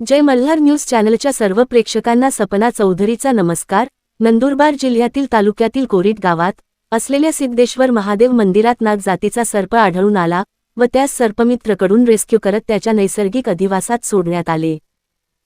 जय Malhar news चॅनलच्या सर्व प्रेक्षकांना सपना चौधरीचा नमस्कार. नंदुरबार जिल्ह्यातील तालुक्यातील कोरीट गावात असलेल्या सिद्धेश्वर महादेव मंदिरात नाग जातीचा सर्प आढळून आला व त्यास सर्पमित्रकडून रेस्क्यू करत त्याच्या नैसर्गिक अधिवासात सोडण्यात आले.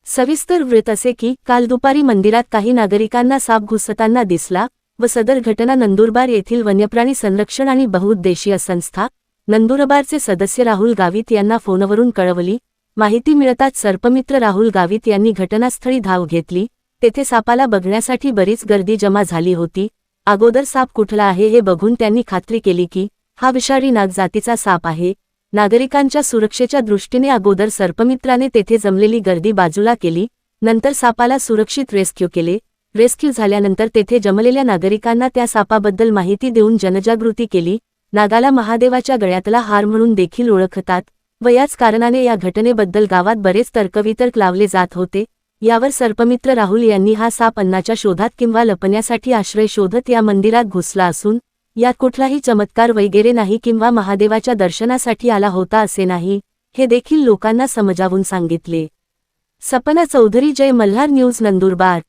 सविस्तर वृत्त असे की काल दुपारी मंदिरात काही नागरिकांना साप घुसताना दिसला व सदर घटना नंदुरबार येथील वन्यप्राणी संरक्षण आणि बहुउद्देशीय संस्था नंदुरबारचे सदस्य राहुल गावित यांना फोनवरून कळवली माहिती मिळताच सर्पमित्र राहुल गावित यांनी घटनास्थळी धाव घेतली. तेथे सापाला बघण्यासाठी बरीच गर्दी जमा झाली होती. अगोदर साप कुठला आहे हे बघून त्यांनी खात्री केली की हा विषारी नाग जातीचा साप आहे. नागरिकांच्या सुरक्षेच्या दृष्टीने अगोदर सर्पमित्राने तेथे जमलेली गर्दी बाजूला केली. नंतर सापाला सुरक्षित रेस्क्यू केले. रेस्क्यू झाल्यानंतर तेथे जमलेल्या नागरिकांना त्या सापाबद्दल माहिती देऊन जनजागृती केली. नागाला महादेवाच्या गळ्यातला हार म्हणून देखील ओळखतात. व याच कारणाने या घटनेबद्दल गावात बरेच तर्कवितर्क लावले जात होते. यावर सर्पमित्र राहुल यांनी हा साप अन्नाच्या शोधात किंवा लपण्यासाठी आश्रय शोधत या मंदिरात घुसला असून यात कुठलाही चमत्कार वगैरे नाही किंवा महादेवाच्या दर्शनासाठी आला होता असे नाही हे देखील लोकांना समजावून सांगितले. सपना चौधरी जय मल्हार न्यूज नंदुरबार.